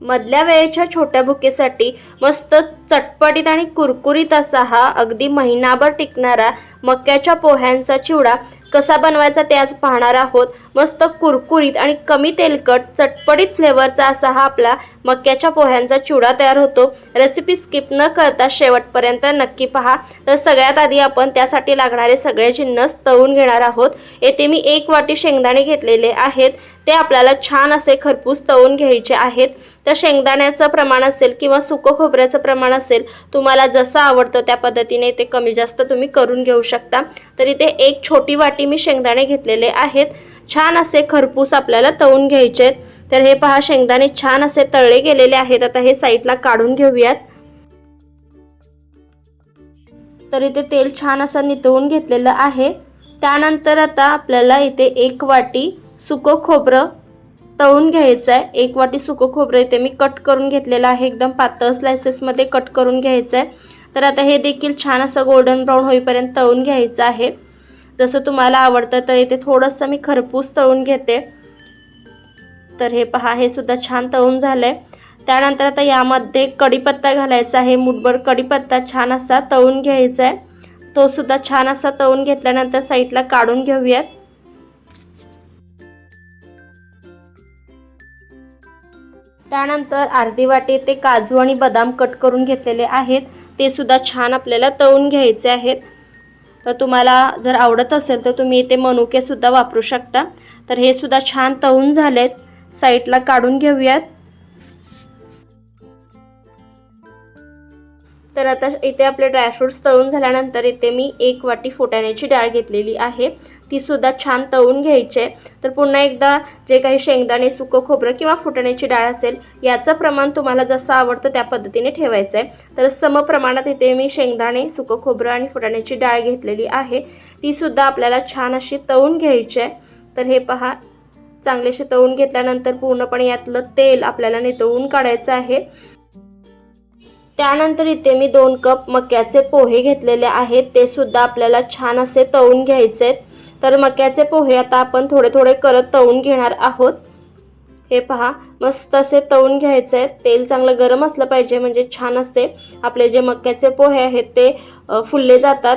मधल्या वेळेच्या छोट्या भुकेसाठी मस्त चटपटीत आणि कुरकुरीत असा हा अगदी महिनाभर टिकणारा मक्याच्या पोह्यांचा चिवडा कसा बनवायचा ते आज पाहणार आहोत. मस्त कुरकुरीत आणि कमी तेलकट चटपटीत फ्लेवरचा असा हा आपला मक्याच्या पोह्यांचा चिवडा तयार होतो. रेसिपी स्किप न करता शेवटपर्यंत नक्की पहा. तर सगळ्यात आधी आपण त्यासाठी लागणारे सगळे जिन्नस तळून घेणार आहोत. येथे मी एक वाटी शेंगदाणे घेतलेले आहेत. ते आपल्याला छान असे खरपूस तळून घ्यायचे आहेत. तर शेंगदाण्याचं प्रमाण असेल किंवा सुकं खोबऱ्याचं प्रमाण असेल तुम्हाला जसं आवडतं त्या पद्धतीने ते कमी जास्त तुम्ही करून घेऊ शकता. तर इथे एक छोटी वाटी मी शेंगदाणे घेतलेले आहेत. छान असे खरपूस आपल्याला तळून घ्यायचे आहेत. तर हे पहा शेंगदाणे छान असे तळले गेलेले आहेत. आता हे साईडला काढून घेऊयात. तर इथे तेल छान असं नितळून घेतलेलं आहे. त्यानंतर आता आपल्याला इथे एक वाटी सुकं खोबरं तळून घ्यायचं आहे एक वाटी सुकं खोबरं इथे मी कट करून घेतलेलं आहे. एकदम पातळ स्लायसेसमध्ये कट करून घ्यायचं आहे तर आता हे देखील छान असं गोल्डन ब्राऊन होईपर्यंत तळून घ्यायचं आहे. जसं तुम्हाला आवडतं तर इथे थोडंसं मी खरपूस तळून घेते. तर हे पहा हे सुद्धा छान तळून झालं आहे त्यानंतर आता यामध्ये कढीपत्ता घालायचा आहे. मुठभर कढीपत्ता छान असा तळून घ्यायचा आहे तो सुद्धा छान असा तळून घेतल्यानंतर साईडला काढून घेऊयात. त्यानंतर अर्धी वाटी ते काजू आणि बदाम कट करून घेतलेले आहेत. ते सुद्धा छान आपल्याला तळून घ्यायचे आहेत. तर तुम्हाला जर आवडत असेल तर तुम्ही इथे मनुकेसुद्धा वापरू शकता. तर हे सुद्धा छान तळून झालेत. साईडला काढून घेऊयात. तर आता इथे आपले ड्रायफ्रूट्स तळून झाल्यानंतर इथे मी एक वाटी फुटाण्याची डाळ घेतलेली आहे. तीसुद्धा छान तळून घ्यायची आहे. तर पुन्हा एकदा जे काही शेंगदाणे सुकं खोबरं किंवा फुटाण्याची डाळ असेल याचं प्रमाण तुम्हाला जसं आवडतं त्या पद्धतीने ठेवायचं आहे तर सम प्रमाणात इथे मी शेंगदाणे सुकं खोबरं आणि फुटाण्याची डाळ घेतलेली आहे. तीसुद्धा आपल्याला छान अशी तळून घ्यायची आहे. तर हे पहा चांगलेसे तळून घेतल्यानंतर पूर्णपणे यातलं तेल आपल्याला नितळून काढायचं आहे. त्यानंतर इथे मी दोन कप मक्याचे पोहे घेतलेले आहेत. ते सुद्धा आपल्याला छान असे तळून घ्यायचे आहेत तर मक्याचे पोहे आता आपण थोडे थोडे करत तळून घेणार आहोत. हे पहा मस्त असे तळून घ्यायचे आहेत तेल चांगलं गरम असलं पाहिजे म्हणजे छान असे आपले जे मक्याचे पोहे आहेत ते फुलले जातात.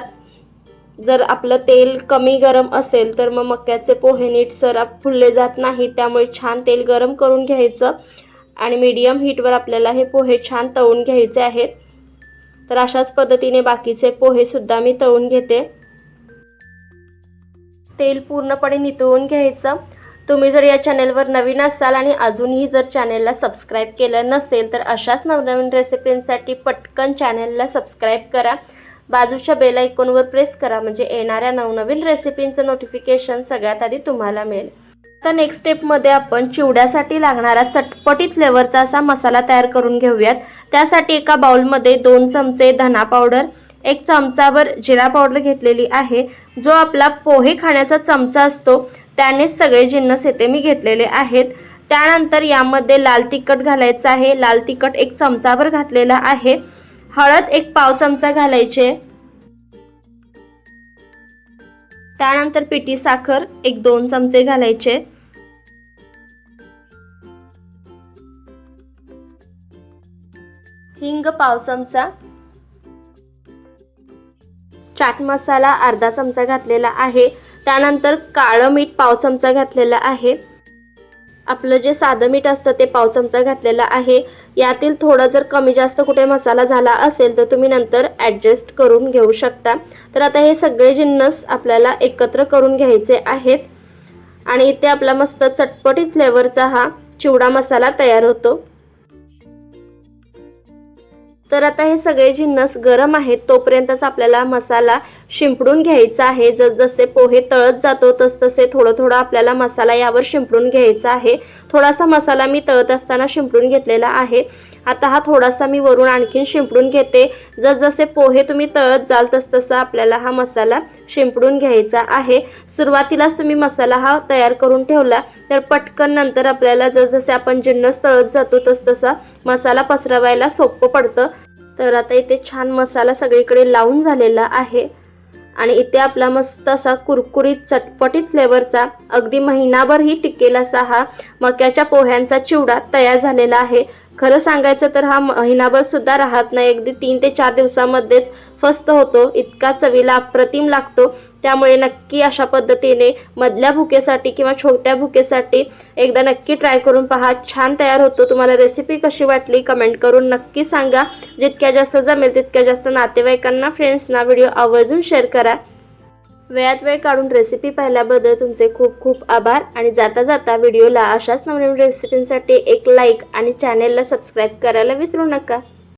जर आपलं तेल कमी गरम असेल तर मग मक्याचे पोहे नीट सर फुलले जात नाही. त्यामुळे छान तेल गरम करून घ्यायचं. आणि मीडियम हीटवर आपल्याला हे पोहे छान तळून घ्यायचे आहेत. तर अशाच पद्धतीने बाकीचे पोहेसुद्धा मी तळून घेते. तेल पूर्णपणे नितळून घ्यायचं. तुम्ही जर या चॅनेलवर नवीन असाल आणि अजूनही जर चॅनेलला सबस्क्राईब केलं नसेल तर अशाच नवनवीन रेसिपींसाठी पटकन चॅनेलला सबस्क्राईब करा. बाजूच्या बेल आयकॉनवर प्रेस करा म्हणजे येणाऱ्या नवनवीन रेसिपींचं नोटिफिकेशन सगळ्यात आधी तुम्हाला मिळेल. तर नेक्स्ट स्टेपमध्ये आपण चिवड्यासाठी लागणारा चटपटीत फ्लेवरचा असा मसाला तयार करून घेऊयात. त्यासाठी एका बाउलमध्ये दोन चमचे धना पावडर एक चमचाभर जिरा पावडर घेतलेली आहे. जो आपला पोहे खाण्याचा चमचा असतो त्यानेच सगळे जिन्नस येथे मी घेतलेले आहेत. त्यानंतर यामध्ये लाल तिखट घालायचं आहे. लाल तिखट एक चमचाभर घातलेला आहे. हळद एक पाव चमचा घालायचे. त्यानंतर पिठी साखर एक दोन चमचे घालायचे. हिंग पाव चमचा. चाट मसाला अर्धा चमचा घातलेला आहे. त्यानंतर काळं मीठ पाव चमचा घातलेला आहे. आपलं जे साधं मीठ असतं ते पाव चमचा घातलेलं आहे. यातील थोडं जर कमी जास्त कुठे मसाला झाला असेल तर तुम्ही नंतर ॲडजस्ट करून घेऊ शकता. तर आता हे सगळे जिन्नस आपल्याला एकत्र करून घ्यायचे आहेत. आणि इथे आपला मस्त चटपटीत फ्लेवरचा हा चिवडा मसाला तयार होतो. तर आता हे सगळे जिन्नस गरम आहेत तोपर्यंतच आपल्याला मसाला शिंपडून घ्यायचा आहे. जसजसे पोहे तळत जातो तसतसे थोडं थोडं आपल्याला मसाला यावर शिंपडून घ्यायचा आहे. थोडासा मसाला मी तळत असताना शिंपडून घेतलेला आहे. आता हा थोडासा मी वरून आणखीन शिंपडून घेते. जसजसे पोहे तुम्ही तळत जाल तसतसा आपल्याला हा मसाला शिंपडून घ्यायचा आहे. सुरुवातीलाच तुम्ही मसाला हा तयार करून ठेवला तर पटकन नंतर आपल्याला जसजसे आपण जिन्नस तळत जातो तसतसा मसाला पसरवायला सोपं पडतं. तर आता इथे छान मसाला सगळीकडे लावून झालेला आहे. आणि इथे आपला मस्त असा कुरकुरीत चटपटीत फ्लेवरचा अगदी महिनाभरही टिकेल असा हा मक्याच्या पोह्यांचा चिवडा तयार झालेला आहे. खरं सांगायचं तर हा महिनाभर सुद्धा राहत नाही. अगदी तीन ते चार दिवसामध्येच फस्त होतो. इतका चवीला अप्रतिम लागतो. त्यामुळे नक्की अशा पद्धतीने मधल्या भुकेसाठी किंवा छोट्या भुकेसाठी एकदा नक्की ट्राय करून पहा. छान तयार होतो. तुम्हाला रेसिपी कशी वाटली कमेंट करून नक्की सांगा. जितक्या जास्त जमेल तितक्या जास्त नातेवाईकांना फ्रेंड्सना व्हिडिओ आवर्जून शेअर करा. वेळात वेळ काढून रेसिपी पाहिल्याबद्दल तुमचे खूप खूप आभार. आणि जाता जाता व्हिडिओला अशाच नवनवीन रेसिपींसाठी एक लाईक आणि चॅनेलला सबस्क्राईब करायला विसरू नका.